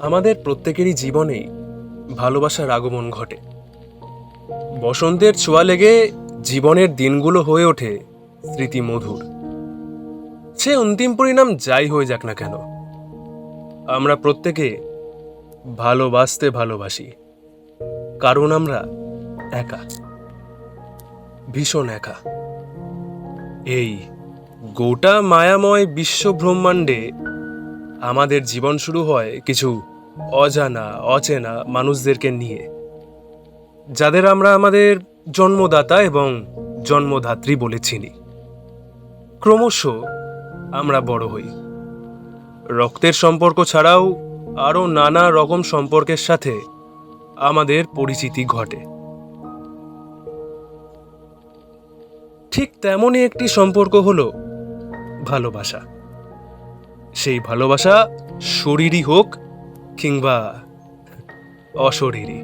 আমাদের প্রত্যেকেরই জীবনে ভালোবাসার আগমন ঘটে। বসন্তের ছোঁয়া লেগে জীবনের দিনগুলো হয়ে ওঠে স্মৃতি মধুর। সে অন্তিম পরিণাম যাই হয়ে যাক না কেন, আমরা প্রত্যেকে ভালোবাসতে ভালোবাসি, কারণ আমরা একা, ভীষণ একা। এই গোটা মায়াময় বিশ্ব ব্রহ্মাণ্ডে আমাদের জীবন শুরু হয় কিছু অজানা, অচেনা মানুষদেরকে নিয়ে। যাদের আমরা আমাদের জন্মদাতা এবং জন্মধাত্রী বলে চিনি। ক্রমশ আমরা বড় হই। রক্তের সম্পর্ক ছাড়াও আরও নানা রকম সম্পর্কের সাথে আমাদের পরিচিতি ঘটে। ঠিক তেমনই একটি সম্পর্ক হলো ভালোবাসা। সেই ভালোবাসা শরীরই হোক কিংবা অশরীরই।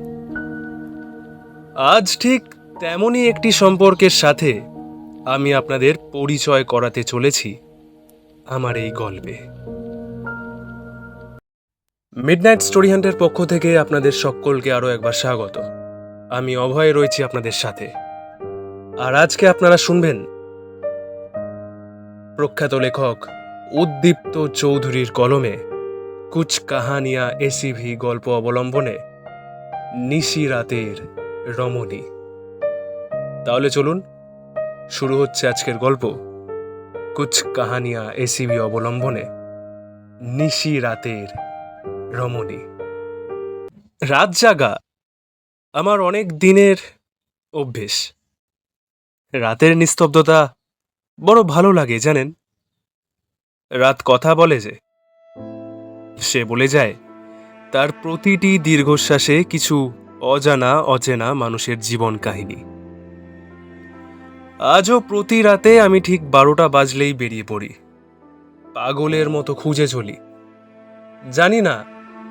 আজ ঠিক তেমনই একটি সম্পর্কের সাথে আমি আপনাদের পরিচয় করাতে চলেছি আমার এই গল্পে। মিডনাইট স্টোরি হান্টের পক্ষ থেকে আপনাদের সকলকে আরও একবার স্বাগত। আমি অভয় রয়েছি আপনাদের সাথে। আর আজকে আপনারা শুনবেন প্রখ্যাত লেখক উদ্দীপ্ত চৌধুরীর কলমে কুচ কাহানিয়া এসিভি গল্প অবলম্বনে নিশি রাতের রমণী। তাহলে চলুন, শুরু হচ্ছে আজকের গল্প কুচ কাহানিয়া এসিভি অবলম্বনে নিশি রাতের রমণী। রাত জাগা আমার অনেক দিনের অভ্যেস। রাতের নিস্তব্ধতা বড় ভালো লাগে, জানেন? রাত কথা বলে যে। সে বলে যায়, তার প্রতিটি দীর্ঘশ্বাসে কিছু অজানা অচেনা মানুষের জীবন কাহিনী। আজও প্রতি রাতে আমি ঠিক বারোটা বাজলেই বেরিয়ে পড়ি। পাগলের মতো খুঁজে চলি। জানি না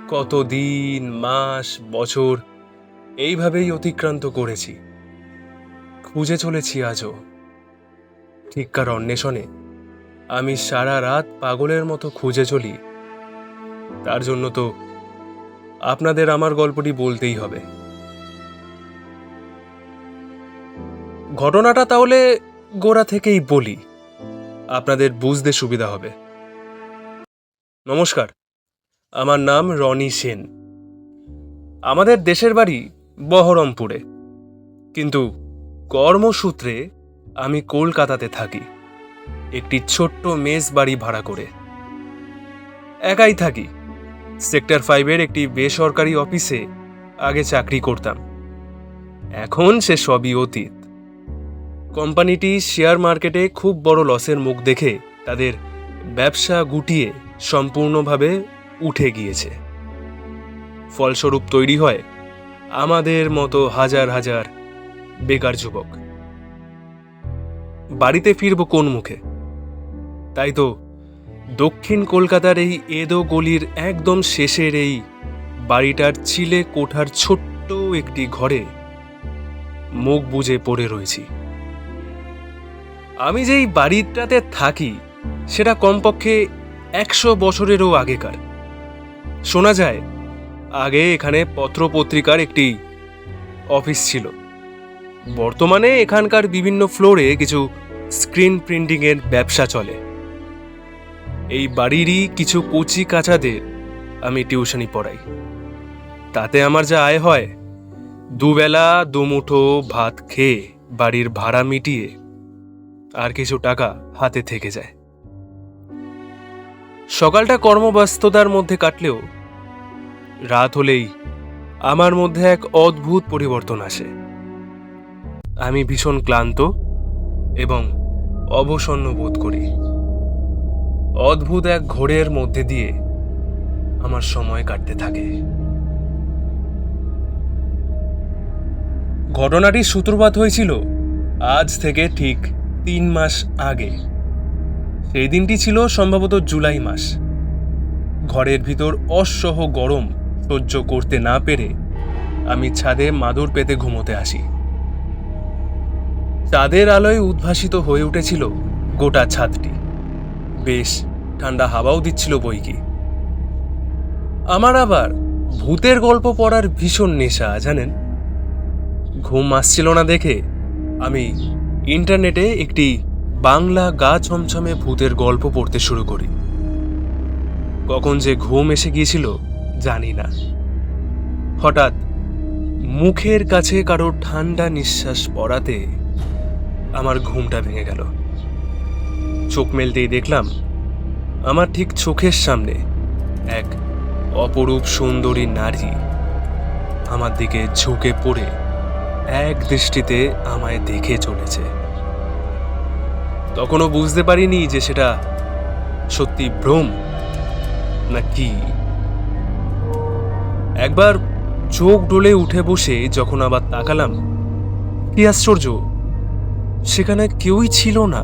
কত দিন, মাস, বছর এইভাবেই অতিক্রান্ত করেছি। খুঁজে চলেছি আজও। ঠিককার অন্বেষণে আমি সারা রাত পাগলের মতো খুঁজে চলি। তার জন্য তো আপনাদের আমার গল্পটি বলতেই হবে। ঘটনাটা তাহলে গোড়া থেকেই বলি। আপনাদের বুঝতে সুবিধা হবে। নমস্কার, আমার নাম রনি সেন। আমাদের দেশের বাড়ি বহরমপুরে। কিন্তু কর্মসূত্রে আমি কলকাতাতে থাকি। একটি ছোট্ট মেস বাড়ি ভাড়া করে। একাই থাকি। সেক্টর ফাইভের একটি বেসরকারি অফিসে আগে চাকরি করতাম। এখন সে সবই অতীত। কোম্পানিটি শেয়ার মার্কেটে খুব বড় লসের মুখ দেখে তাদের ব্যবসা গুটিয়ে সম্পূর্ণভাবে উঠে গিয়েছে। ফলস্বরূপ তৈরি হয় আমাদের মতো হাজার হাজার বেকার যুবক। বাড়িতে ফিরব কোন মুখে? তাই তো, দক্ষিণ কলকাতার এই এদো গলির একদম শেষের এই বাড়িটার চিলে কোঠার ছোট্ট একটি ঘরে মুখ বুজে পড়ে রয়েছি। আমি যেই বাড়িটাতে থাকি, সেটা কমপক্ষে একশো বছরেরও আগেকার। শোনা যায়, আগে এখানে পত্রপত্রিকার একটি অফিস ছিল। বর্তমানে এখানকার বিভিন্ন ফ্লোরে কিছু স্ক্রিন প্রিন্টিংয়ের ব্যবসা চলে। এই বাড়িরই কিছু কচি কাচাদের আমি টিউশনি পড়াই। তাতে আমার যা আয় হয়, দুবেলা দুমুঠো ভাত খেয়ে বাড়ির ভাড়া মিটিয়ে আর কিছু টাকা হাতে থেকে যায়। সকালটা কর্মব্যস্ততার মধ্যে কাটলেও রাত হলেই আমার মধ্যে এক অদ্ভুত পরিবর্তন আসে। আমি ভীষণ ক্লান্ত এবং অবসন্ন বোধ করি। অদ্ভুত এক ঘোরের মধ্যে দিয়ে আমার সময় কাটতে থাকে। ঘটনাটির সূত্রপাত হয়েছিল আজ থেকে ঠিক তিন মাস আগে। সেই দিনটি ছিল সম্ভবত জুলাই মাস। ঘরের ভিতর অসহ গরম সহ্য করতে না পেরে আমি ছাদে মাদুর পেতে ঘুমোতে আসি। চাঁদের আলোয় উদ্ভাসিত হয়ে উঠেছিল গোটা ছাদটি। বেশ, ঠান্ডা হাওয়াও দিচ্ছিল বই কি আমার আবার ভূতের গল্প পড়ার ভীষণ নেশা, জানেন? ঘুম আসছিল না দেখে আমি ইন্টারনেটে একটি বাংলা গা ছমছমে ভূতের গল্প পড়তে শুরু করি। কখন যে ঘুম এসে গিয়েছিল, জানি না। হঠাৎ মুখের কাছে কারও ঠান্ডা নিঃশ্বাস পড়াতে আমার ঘুমটা ভেঙে গেল। চোখ মেলতেই দেখলাম, আমার ঠিক চোখের সামনে এক অপরূপ সুন্দরী নারী আমার দিকে ঝুঁকে পড়ে এক দৃষ্টিতে আমায় দেখে চলেছে। তখনও বুঝতে পারিনি যে সেটা সত্যি ভ্রম না কি। একবার চোখ ডলে উঠে বসে যখন আবার তাকালাম, কি আশ্চর্য, সেখানে কেউই ছিল না।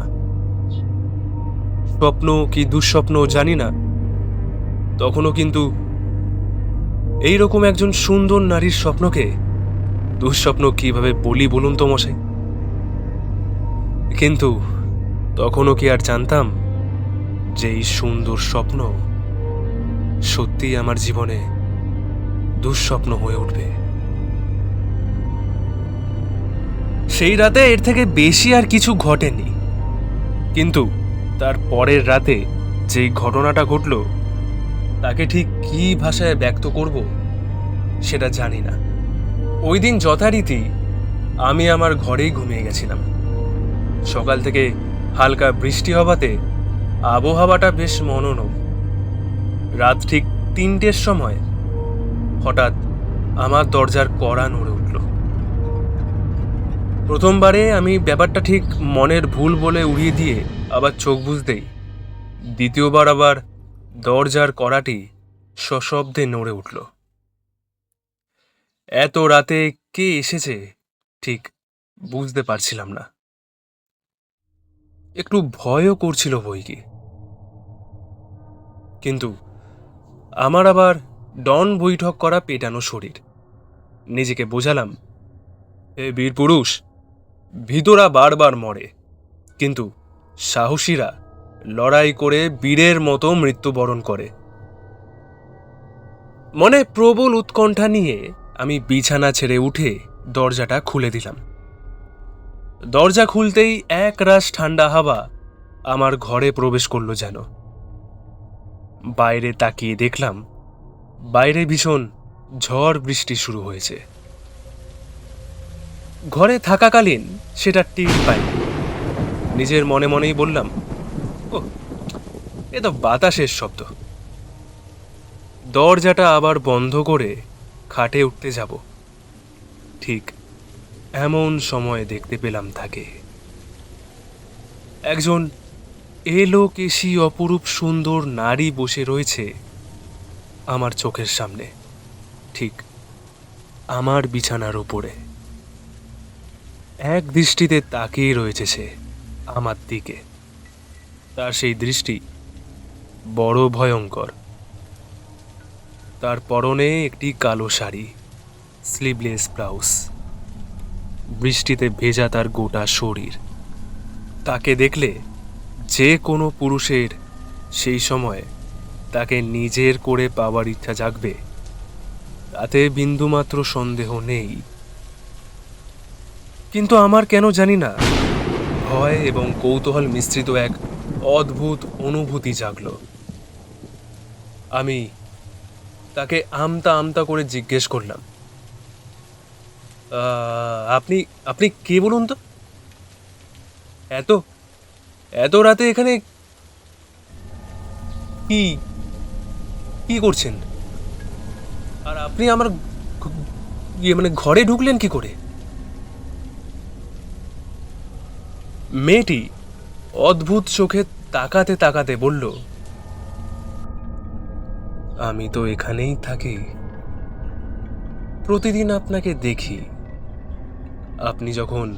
স্বপ্ন কি দুঃস্বপ্ন জানি না। তখনও কিন্তু এই রকম একজন সুন্দর নারীর স্বপ্নকে দুঃস্বপ্ন কীভাবে বলি বলুন তো মশাই? কিন্তু তখনও কি আর জানতাম যে এই সুন্দর স্বপ্ন সত্যি আমার জীবনে দুঃস্বপ্ন হয়ে উঠবে। সেই রাতে এর থেকে বেশি আর কিছু ঘটেনি। কিন্তু তার পরের রাতে যেই ঘটনাটা ঘটল, তাকে ঠিক কী ভাষায় ব্যক্ত করব সেটা জানি না। ওই দিন যথারীতি আমি আমার ঘরেই ঘুমিয়ে গেছিলাম। সকাল থেকে হালকা বৃষ্টি হওয়াতে আবহাওয়াটা বেশ মনোরম। রাত ঠিক তিনটের সময় হঠাৎ আমার দরজার কড়া নড়ে উঠল। প্রথমবারে আমি ব্যাপারটা ঠিক মনের ভুল বলে উড়িয়ে দিয়ে আবার চোখ বুঝতেই দ্বিতীয়বার আবার দরজার কড়াটি সশব্দে নড়ে উঠল। এত রাতে কে এসেছে ঠিক বুঝতে পারছিলাম না। একটু ভয়ও করছিল বইকে। কিন্তু আমার আবার ডন বৈঠক করা পেটানো শরীর। নিজেকে বোঝালাম, এ বীর পুরুষ, ভিতরা বারবার মরে। কিন্তু সাহসীরা লড়াই করে বীরের মতো মৃত্যুবরণ করে। মনে প্রবল উৎকণ্ঠা নিয়ে আমি বিছানা ছেড়ে উঠে দরজাটা খুলে দিলাম। দরজা খুলতেই এক রাশ ঠান্ডা হাওয়া আমার ঘরে প্রবেশ করল যেন। বাইরে তাকিয়ে দেখলাম, বাইরে ভীষণ ঝড় বৃষ্টি শুরু হয়েছে। ঘরে থাকাকালীন সেটা টের পাইনি। নিজের মনে মনেই বললাম ও এ তো বাতাসের শব্দ। দরজাটা আবার বন্ধ করে খাটে উঠতে যাব। ঠিক এমন সময় দেখতে পেলাম তাকে। একজন এলো কেশি অপরূপ সুন্দর নারী বসে রয়েছে আমার চোখের সামনে, ঠিক আমার বিছানার উপরে। এক দৃষ্টিতে তাকিয়ে রয়েছে সে। আমার দিকে। তার সেই দৃষ্টি বড় ভয়ঙ্কর। তার পরনে একটি কালো শাড়ি স্লিভলেস ব্লাউজ বৃষ্টিতে ভেজা তার গোটা শরীর। তাকে দেখলে যে কোনো পুরুষের সেই সময় তাকে নিজের করে পাওয়ার ইচ্ছা জাগবে। তাতে বিন্দুমাত্র সন্দেহ নেই। কিন্তু আমার কেন জানি না। ভয় এবং কৌতূহল মিশ্রিত এক অদ্ভুত অনুভূতি জাগলো। আমি তাকে আমতা আমতা করে জিজ্ঞেস করলাম "আহ, আপনি আপনি কে বলুন তো? এত এত রাতে এখানে কি কি করছেন? আর আপনি আমার ইয়ে মানে ঘরে ঢুকলেন কি করে? মেয়েটি অদ্ভুত চোখে তাকাতে তাকাতে বলল, আমি তো এখানেই থাকি। প্রতিদিন আপনাকে দেখি। আপনি যখন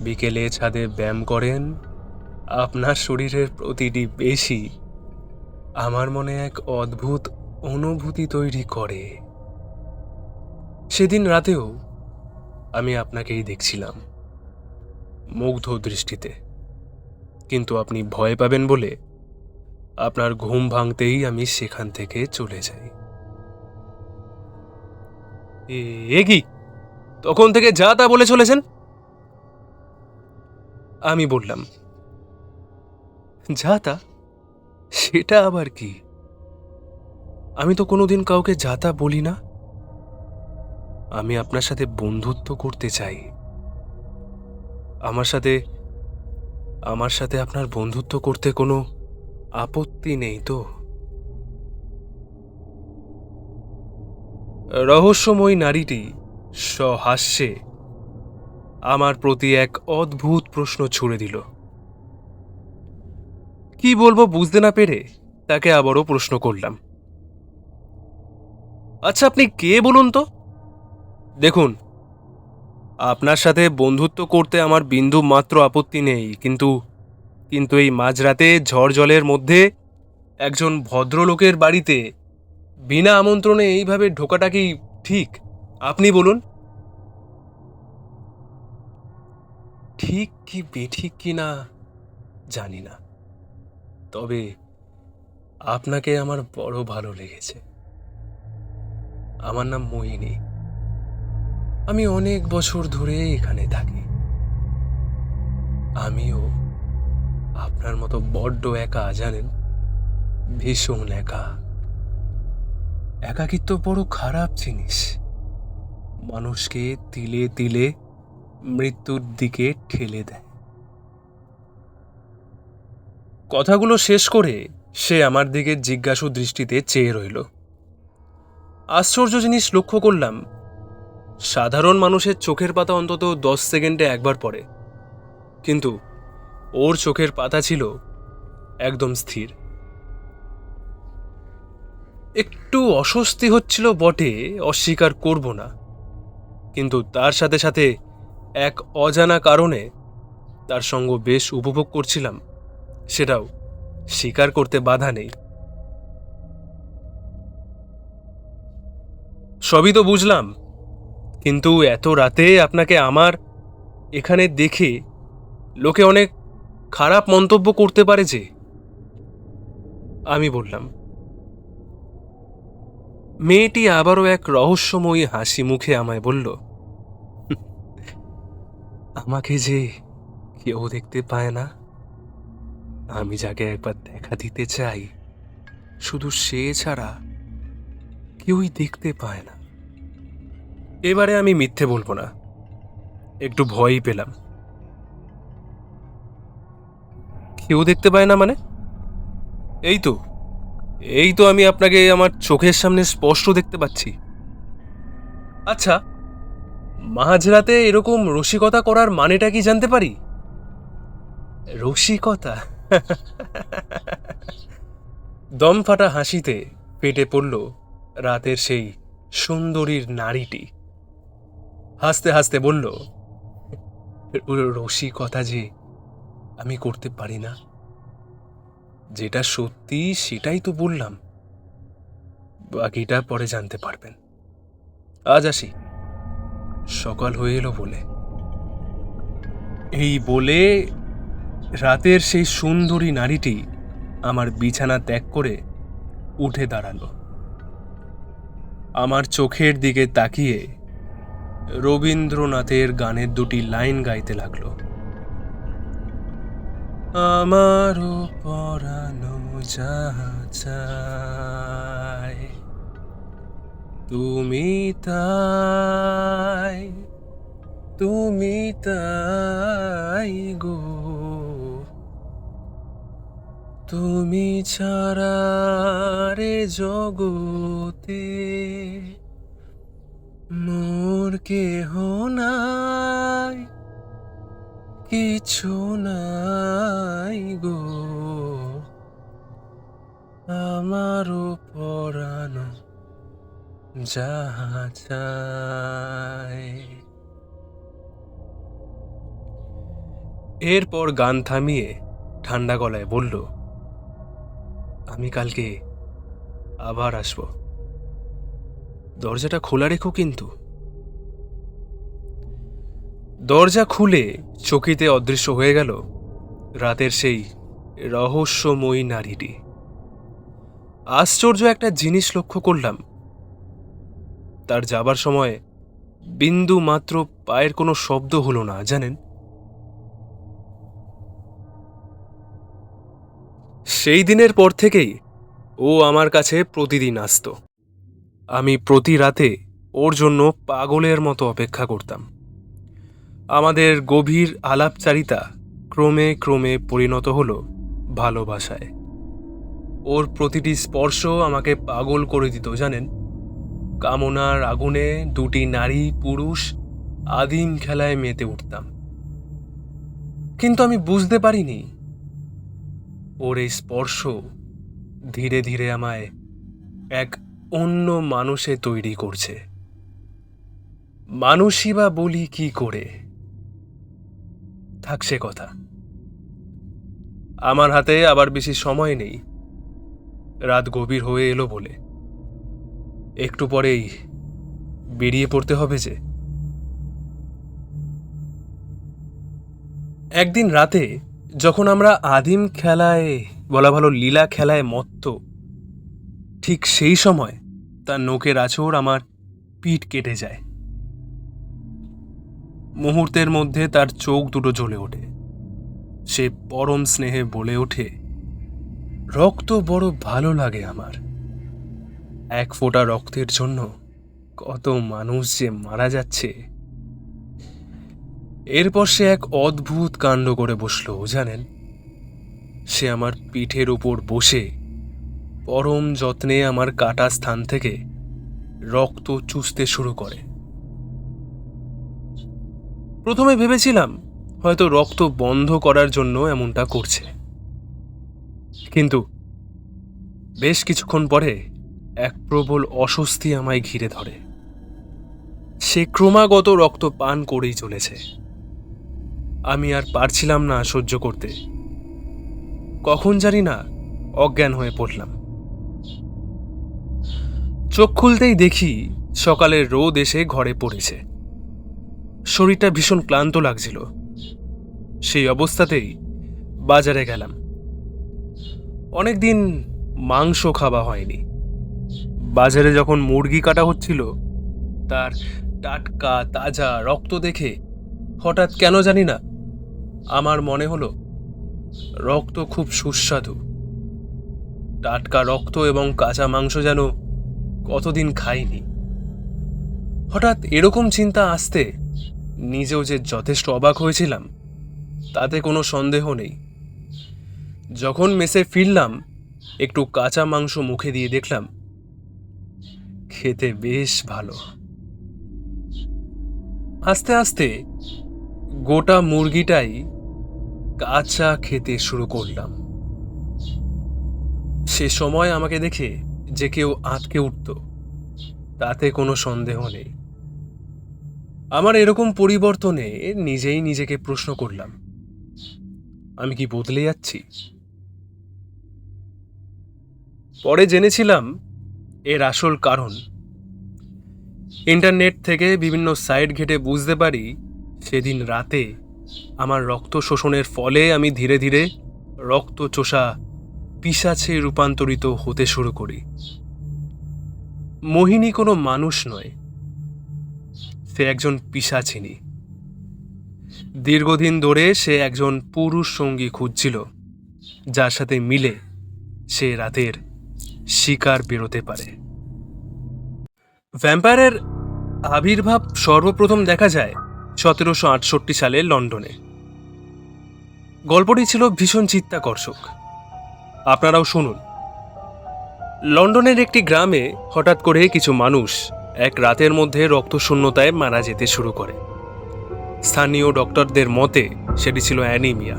বিকেলে ছাদে ব্যায়াম করেন, আপনার শরীরের প্রতিটি বেশি আমার মনে এক অদ্ভুত অনুভূতি তৈরি করে। সেদিন রাতেও আমি আপনাকেই দেখছিলাম। মুগ্ধ দৃষ্টিতে। কিন্তু আপনি ভয় পাবেন বলে আপনার ঘুম ভাঙতেই আমি সেখান থেকে চলে যাই। এ- কি? তখন থেকে যা তা বলে চলেছেন? আমি বললাম, যা তা? সেটা আবার কি? আমি তো কোনোদিন কাউকে যা তা বলি না। আমি আপনার সাথে বন্ধুত্ব করতে চাই। আমার সাথে আমার সাথে আপনার বন্ধুত্ব করতে কোনো আপত্তি নেই তো? রহস্যময় নারীটি সহাস্যে আমার প্রতি এক অদ্ভুত প্রশ্ন ছুড়ে দিল। কি বলব বুঝতে না পেরে তাকে আবারও প্রশ্ন করলাম। আচ্ছা আপনি কে বলুন তো? দেখুন আপনার সাথে বন্ধুত্ব করতে আমার বিন্দু মাত্র আপত্তি নেই, কিন্তু কিন্তু এই মাঝরাতে ঝড় জলের মধ্যে একজন ভদ্রলোকের বাড়িতে বিনা আমন্ত্রণে এইভাবে ঢোকাটা কি ঠিক? আপনি বলুন। ঠিক কি বেঠিক কি না, জানি না। তবে আপনাকে আমার বড় ভালো লেগেছে। আমার নাম মোহিনী। আমি অনেক বছর ধরে এখানে থাকি। আমিও আপনার মতো বড্ড একা, জানেন? ভীষণ একা। একাকিত্ব বড় খারাপ জিনিস। মানুষকে তিলে তিলে মৃত্যুর দিকে ঠেলে দেয়। কথাগুলো শেষ করে সে আমার দিকে জিজ্ঞাসু দৃষ্টিতে চেয়ে রইল। আশ্চর্য জিনিস লক্ষ্য করলাম সাধারণ মানুষের চোখের পাতা অন্তত দশ সেকেন্ডে একবার পড়ে। কিন্তু ওর চোখের পাতা ছিল একদম স্থির। একটু অস্বস্তি হচ্ছিল বটে, অস্বীকার করব না। কিন্তু তার সাথে সাথে এক অজানা কারণে তার সঙ্গ বেশ উপভোগ করছিলাম, সেটাও স্বীকার করতে বাধা নেই। সবই তো বুঝলাম কিন্তু এত রাতে আপনাকে আমার এখানে দেখে লোকে অনেক খারাপ মন্তব্য করতে পারে যে, আমি বললাম। মেয়েটি আবারও এক রহস্যময়ী হাসি মুখে আমায় বলল, আমাকে যে কেউ দেখতে পায় না, আমি যাকে একবার দেখা দিতে চাই, শুধু সে ছাড়া কেউই দেখতে পায় না। এবারে আমি মিথ্যে বলব না। একটু ভয়ই পেলাম। কেউ দেখতে পায় না মানে? এই তো এই তো আমি আপনাকে আমার চোখের সামনে স্পষ্ট দেখতে পাচ্ছি। আচ্ছা মাঝরাতে এরকম রসিকতা করার মানেটা কি জানতে পারি? রসিকতা? দম ফাটা হাসিতে পেটে পড়ল রাতের সেই সুন্দরীর নারীটি। হাসতে হাসতে বলল রসিকতা যে আমি করতে পারি না। যেটা সত্যি সেটাই তো বললাম। বাকিটা পরে জানতে পারবেন। আজ আসি। সকাল হয়ে এলো বলে। এই বলে রাতের সেই সুন্দরী নারীটি আমার বিছানা ত্যাগ করে উঠে দাঁড়াল। আমার চোখের দিকে তাকিয়ে রবীন্দ্রনাথের গানের দুটি লাইন গাইতে লাগল। আমারও পরানো চায় তুমি তাই তুমি তাই গো। তুমি ছাড়া রে জগতে কেহ নাই, কিছু নাই গো। আমারও পরানো যাহা এরপর গান থামিয়ে ঠান্ডা গলায় বলল, আমি কালকে আবার আসব। দরজাটা খোলা রেখো কিন্তু। দরজা খুলে চকিতে অদৃশ্য হয়ে গেল রাতের সেই রহস্যময়ী নারীটি। আশ্চর্য একটা জিনিস লক্ষ্য করলাম। তার যাবার সময় বিন্দু মাত্র পায়ের কোনো শব্দ হলো না, জানেন? সেই দিনের পর থেকেই ও আমার কাছে প্রতিদিন আসতো। আমি প্রতি রাতে ওর জন্য পাগলের মতো অপেক্ষা করতাম। আমাদের গভীর আলাপচারিতা ক্রমে ক্রমে পরিণত হলো ভালোবাসায়। ওর প্রতিটি স্পর্শ আমাকে পাগল করে দিত, জানেন? কামনার আগুনে দুটি নারী পুরুষ আদিম খেলায় মেতে উঠতাম। কিন্তু আমি বুঝতে পারিনি, ওর এই স্পর্শ ধীরে ধীরে আমায় এক অন্য মানুষে তৈরি করছে। মানুষই বা বলি কি করে? থাকছে কথা। আমার হাতে আবার বেশি সময় নেই। রাত গভীর হয়ে এলো বলে। একটু পরেই বেরিয়ে পড়তে হবে যে। একদিন রাতে যখন আমরা আদিম খেলায়, বলা ভালো লীলা খেলায় মত্ত, ঠিক সেই সময় তার নোকের আছর আমার পিঠ কেটে যায়। মুহূর্তের মধ্যে তার চোখ দুটো জ্বলে ওঠে। সে পরম স্নেহে বলে ওঠে, রক্ত বড় ভালো লাগে আমার। এক ফোঁটা রক্তের জন্য কত মানুষ যে মারা যাচ্ছে। এরপর সে এক অদ্ভুত কাণ্ড করে বসল, জানেন? সে আমার পিঠের উপর বসে পরম যত্নে আমার কাটা স্থান থেকে রক্ত চুষতে শুরু করে। প্রথমে ভেবেছিলাম হয়তো রক্ত বন্ধ করার জন্য এমনটা করছে। কিন্তু বেশ কিছুক্ষণ পরে এক প্রবল অস্বস্তি আমায় ঘিরে ধরে। সে ক্রমাগত রক্ত পান করেই চলেছে। আমি আর পারছিলাম না সহ্য করতে। কখন জানি না অজ্ঞান হয়ে পড়লাম। চোখ খুলতেই দেখি সকালের রোদ এসে ঘরে পড়েছে। শরীরটা ভীষণ ক্লান্ত লাগছিল। সেই অবস্থাতেই বাজারে গেলাম। অনেক দিন মাংস খাওয়া হয়নি। বাজারে যখন মুরগি কাটা হচ্ছিল, তার টাটকা, তাজা রক্ত দেখে হঠাৎ কেন জানি না আমার মনে হলো, রক্ত খুব সুস্বাদু। টাটকা রক্ত এবং কাঁচা মাংস যেন কতদিন খাইনি। হঠাৎ এরকম চিন্তা আসতে নিজেও যে যথেষ্ট অবাক হয়েছিলাম, তাতে কোনো সন্দেহ নেই। যখন মেসে ফিরলাম, একটু কাঁচা মাংস মুখে দিয়ে দেখলাম, খেতে বেশ ভালো। আস্তে আস্তে গোটা মুরগিটাই কাঁচা খেতে শুরু করলাম। সে সময় আমাকে দেখে যে কেউ আঁতকে উঠত, তাতে কোনো সন্দেহ নেই। আমার এরকম পরিবর্তনে নিজেই নিজেকে প্রশ্ন করলাম, আমি কি বদলে যাচ্ছি? পরে জেনেছিলাম এর আসল কারণ। ইন্টারনেট থেকে বিভিন্ন সাইট ঘেটে বুঝতে পারি, সেদিন রাতে আমার রক্ত শোষণের ফলে আমি ধীরে ধীরে রক্ত চোষা পিসাছে রূপান্তরিত হতে শুরু করি। মোহিনী কোনো মানুষ নয় সে একজন পিসাচিনী। দীর্ঘদিন ধরে সে একজন পুরুষ সঙ্গী খুঁজছিল, যার সাথে মিলে সে রাতের শিকার বেরোতে পারে। ভ্যাম্পায়ারের আবির্ভাব সর্বপ্রথম দেখা যায় সতেরোশো আটষট্টি সালে লন্ডনে। গল্পটি ছিল ভীষণ চিত্তাকর্ষক। আপনারাও শুনুন। লন্ডনের একটি গ্রামে হঠাৎ করে কিছু মানুষ এক রাতের মধ্যে রক্তশূন্যতায় মারা যেতে শুরু করে। স্থানীয় ডক্টরদের মতে, সেটি ছিল অ্যানিমিয়া।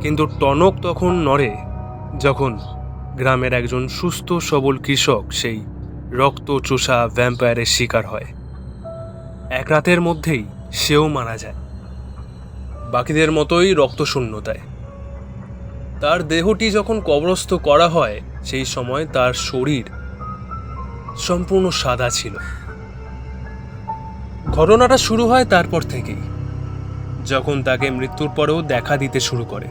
কিন্তু টনক তখন নড়ে, যখন গ্রামের একজন সুস্থ, সবল কৃষক সেই রক্ত চোষা ভ্যাম্পায়ারের শিকার হয়। এক রাতের মধ্যেই সেও মারা যায়। বাকিদের মতোই রক্তশূন্যতায়। তার দেহটি যখন কবরস্থ করা হয়, সেই সময় তার শরীর সম্পূর্ণ সাদা ছিল। ঘটনাটা শুরু হয় তারপর থেকেই, যখন তাকে মৃত্যুর পরেও দেখা দিতে শুরু করে।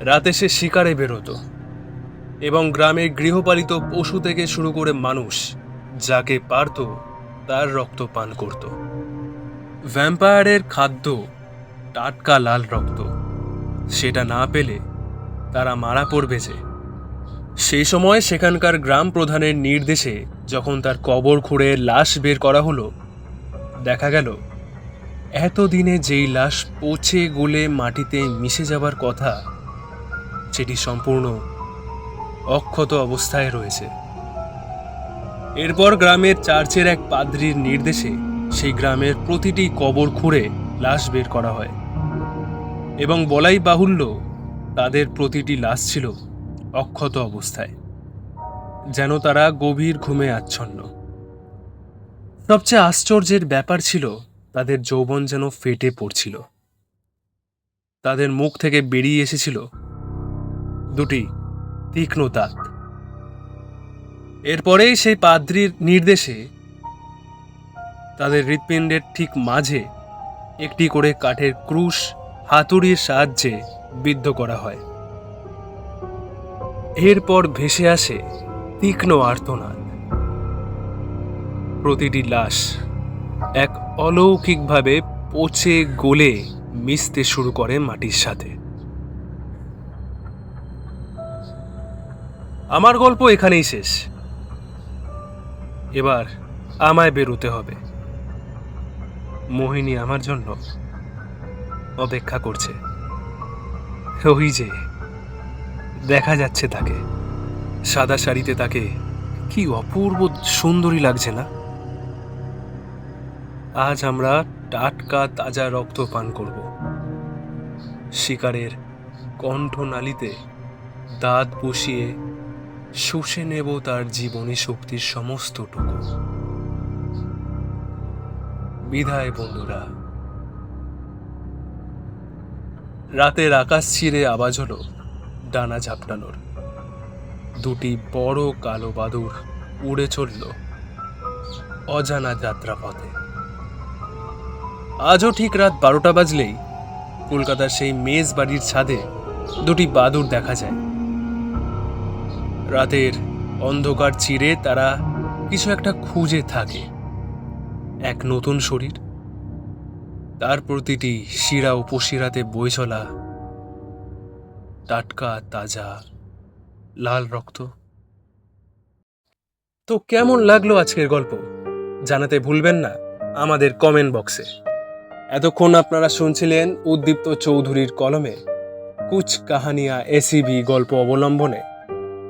রাতে সে শিকারে বেরোতো এবং গ্রামের গৃহপালিত পশু থেকে শুরু করে মানুষ যাকে পারত তার রক্ত পান করত। ভ্যাম্পায়ারের খাদ্য টাটকা লাল রক্ত, সেটা না পেলে তারা মারা পড়বে যে। সেই সময় সেখানকার গ্রাম প্রধানের নির্দেশে যখন তার কবর খুঁড়ে লাশ বের করা হলো, দেখা গেল, এতদিনে যেই লাশ পচে গলে মাটিতে মিশে যাবার কথা, সেটি সম্পূর্ণ অক্ষত অবস্থায় রয়েছে। এরপর গ্রামের চার্চের এক পাদ্রির নির্দেশে সেই গ্রামের প্রতিটি কবর খুঁড়ে লাশ বের করা হয় এবং বলাই বাহুল্য তাদের প্রতিটি লাশ ছিল অক্ষত অবস্থায়, যেন তারা গভীর ঘুমে আচ্ছন্ন। সবচেয়ে আশ্চর্যের ব্যাপার ছিল, তাদের যৌবন যেন ফেটে পড়ছিল। তাদের মুখ থেকে বেরিয়ে এসেছিল দুটি তীক্ষ্ণ দাঁত। এরপরেই সেই পাদ্রির নির্দেশে তাদের হৃৎপিণ্ডের ঠিক মাঝে একটি করে কাঠের ক্রুশ হাতুড়ির সাহায্যে বিদ্ধ করা হয়। এরপর ভেসে আসে তীক্ষ্ণ আর্তনাদ। প্রতিটি লাশ এক অলৌকিকভাবে পচে গলে মিশতে শুরু করে মাটির সাথে। আমার গল্প এখানেই শেষ। এবার আমায় বেরোতে হবে। মোহিনী আমার জন্য অপেক্ষা করছে। ওই যে দেখা যাচ্ছে তাকে। সাদা শাড়িতে তাকে কি অপূর্ব সুন্দরী লাগছে না? আজ আমরা টাটকা তাজা রক্ত পান করব। শিকারের কণ্ঠনালীতে দাঁত বসিয়ে শুষে নেব তার জীবনী শক্তির সমস্তটুকু বিধায় বন্ধুরা, রাতের আকাশ ছিঁড়ে আওয়াজ হলো ডানা ঝাপটানোর। দুটি বড় কালো বাদুর উড়ে চলল অজানা যাত্রাপথে। আজও ঠিক রাত বারোটা বাজলেই কলকাতার সেই মেজ বাড়ির ছাদে দুটি বাদুর দেখা যায়। রাতের অন্ধকার চিরে তারা কিছু একটা খুঁজে থাকে। এক নতুন শরীর। তার প্রতিটি শিরা উপশিরাতে বই চলা টাটকা, তাজা, লাল রক্ত। তো কেমন লাগল আজকের গল্প? জানাতে ভুলবেন না আমাদের কমেন্ট বক্সে এতক্ষণ আপনারা শুনছিলেন উদ্দীপ্ত চৌধুরীর কলমে কুচ কাহানিয়া এসিবি গল্প অবলম্বনে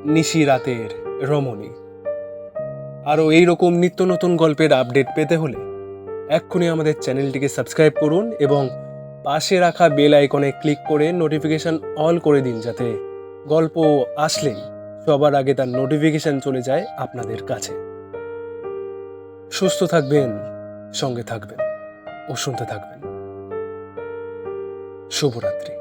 নিশি রাতের রমণী। আরও এইরকম নিত্য নতুন গল্পের আপডেট পেতে হলে এক্ষুনি আমাদের চ্যানেলটিকে সাবস্ক্রাইব করুন এবং পাশে রাখা বেল আইকনে ক্লিক করে নোটিফিকেশান অল করে দিন যাতে গল্প আসলেই সবার আগে তার নোটিফিকেশান চলে যায় আপনাদের কাছে। সুস্থ থাকবেন, সঙ্গে থাকবেন ও শুনতে থাকবেন। শুভরাত্রি।